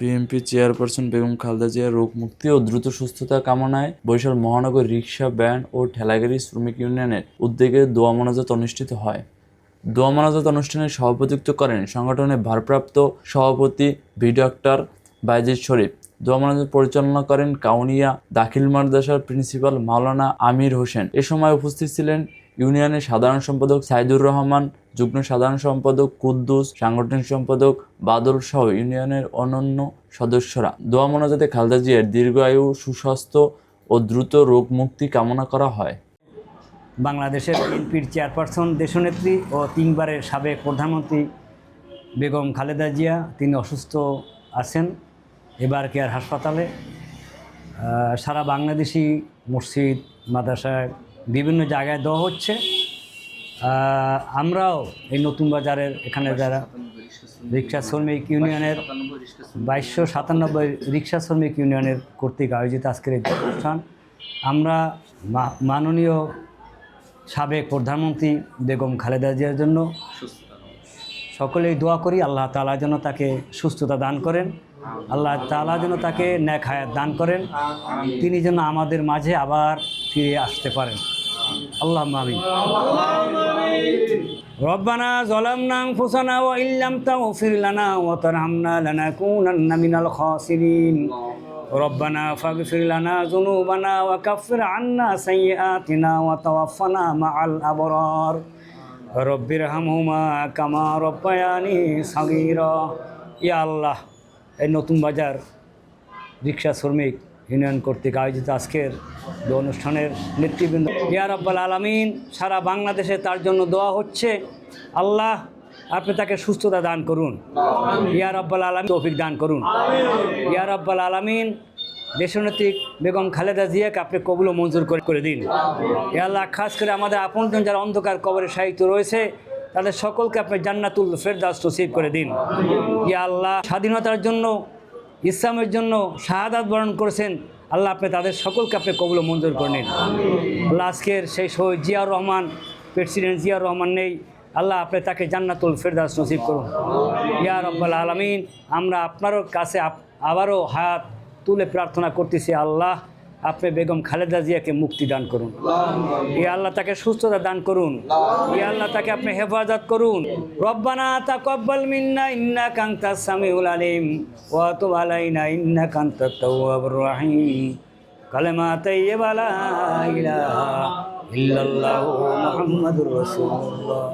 BNP chairperson Begum Khaleda Zia রোগ মুক্তি ও দ্রুত সুস্থতা কামনায় বরিশাল মহানগর রিক্সা ব্যান্ড ও ঠেলাগাড়ি শ্রমিক ইউনিয়নের উদ্যোগে দোয়া মোনাজাত অনুষ্ঠিত হয়। দোয়া মোনাজাত অনুষ্ঠানে সভাপতিত্ব করেন সংগঠনের ভারপ্রাপ্ত সভাপতি ভি ডক্টর বাইজিদ শরীফ। দোয়া মোনাজাত পরিচালনা করেন কাউনিয়া দাখিল মাদ্রাসার প্রিন্সিপাল মাওলানা আমির হোসেন। এ সময় উপস্থিত ছিলেন ইউনিয়নের সাধারণ সম্পাদক সাইদুর রহমান, যুগ্ম সাধারণ সম্পাদক কুদ্দুস, সাংগঠনিক সম্পাদক বাদল সহ ইউনিয়নের অনন্য সদস্যরা। দোয়া মোনাজাতে খালেদা জিয়ার দীর্ঘায়ু সুস্বাস্থ্য ও দ্রুত রোগ মুক্তি কামনা করা হয়। বাংলাদেশের বিএনপির চেয়ারপারসন, দেশনেত্রী ও তিনবারের সাবেক প্রধানমন্ত্রী বেগম খালেদা জিয়া, তিনি অসুস্থ আছেন, এবার কেয়ার হাসপাতালে। সারা বাংলাদেশি মসজিদ মাদ্রাসায় বিভিন্ন জায়গায় দেওয়া হচ্ছে। আমরাও এই নতুন বাজারের এখানে যারা রিক্সা শ্রমিক ইউনিয়নের বাইশশো সাতানব্বই রিক্সা শ্রমিক ইউনিয়নের কর্তৃক আয়োজিত আজকের এই অনুষ্ঠান, আমরা মাননীয় সাবেক প্রধানমন্ত্রী বেগম খালেদা জিয়ার জন্য সকলেই দোয়া করি, আল্লাহ তালা যেন তাকে সুস্থতা দান করেন, আল্লাহ তালা যেন তাকে ন্যাক হায়াত দান করেন, তিনি যেন আমাদের মাঝে আবার ফিরে আসতে পারেন। আল্লাহ মামিন রব্বানা জলামনা ফুসানা ওয়া ইল্লাম তাগফির লানা ওয়া তারহামনা লানাকুনান্না মিনাল খাসিরিন। রব্বানা ফাগফির লানা যুনুবানা ওয়া কাফির আন্না সাইয়্যাতিনা ওয়া তাওয়াফানা মাআল আবরার। রব্বির হামহুমা কামা রব্বায়ানি সাগীরা। ইয়া আল্লাহ, এই নতুন বাজার, রিক্সা শ্রমিক ইউনিয়ন কর্তৃক আয়োজিত আজকের যে অনুষ্ঠানের নেতৃবৃন্দ। ইয়া রব্বাল আলমিন সারা বাংলাদেশে তার জন্য দোয়া হচ্ছে আল্লাহ আপনি তাকে সুস্থতা দান করুন। ইয়া রব্বাল আলমিন তৌফিক দান করুন। ইয়া রব্বাল আলমিন দেশনেত্রী বেগম খালেদা জিয়াকে আপনি কবুল মঞ্জুর করে করে দিন। ইয়া আল্লাহ খাস করে আমাদের আপনজন যারা অন্ধকার কবরে সাহিত্য রয়েছে তাদের সকলকে আপনি জান্নাতুল ফেরদাস নসিব করে দিন। ইয়া আল্লাহ স্বাধীনতার জন্য ইসলামের জন্য শাহাদাত বরণ করেছেন, আল্লাহ আপনি তাদের সকলকে আপনি কবুল মঞ্জুর করে নিন। আল্লাহ আজকের সেই শহীদ জিয়াউর রহমান, প্রেসিডেন্ট জিয়াউর রহমান নেই, আল্লাহ আপনি তাকে জান্নাতুল ফেরদাস নসিব করুন। ইয়া রব্বাল আলমিন, আমরা আপনারও কাছে আবারও হাত তুলে প্রার্থনা করতেছি, আল্লাহ আপনি বেগম খালেদা জিয়াকে মুক্তি দান করুন। ইয়া আল্লাহ তাকে সুস্থতা দান করুন। ইয়া আল্লাহ তাকে আপনি হেফাজত করুন। রব্বানা তাকাব্বাল মিন্না, ইন্নাকা আনতাস সামিউল আলিম, ওয়া তুব আলাইনা, ইন্নাকা আনতাত তাওয়াবুর রহিম। কালেমা তাইয়্যিবা লা ইলাহা ইল্লাল্লাহু, মুহাম্মাদুর রাসূলুল্লাহ।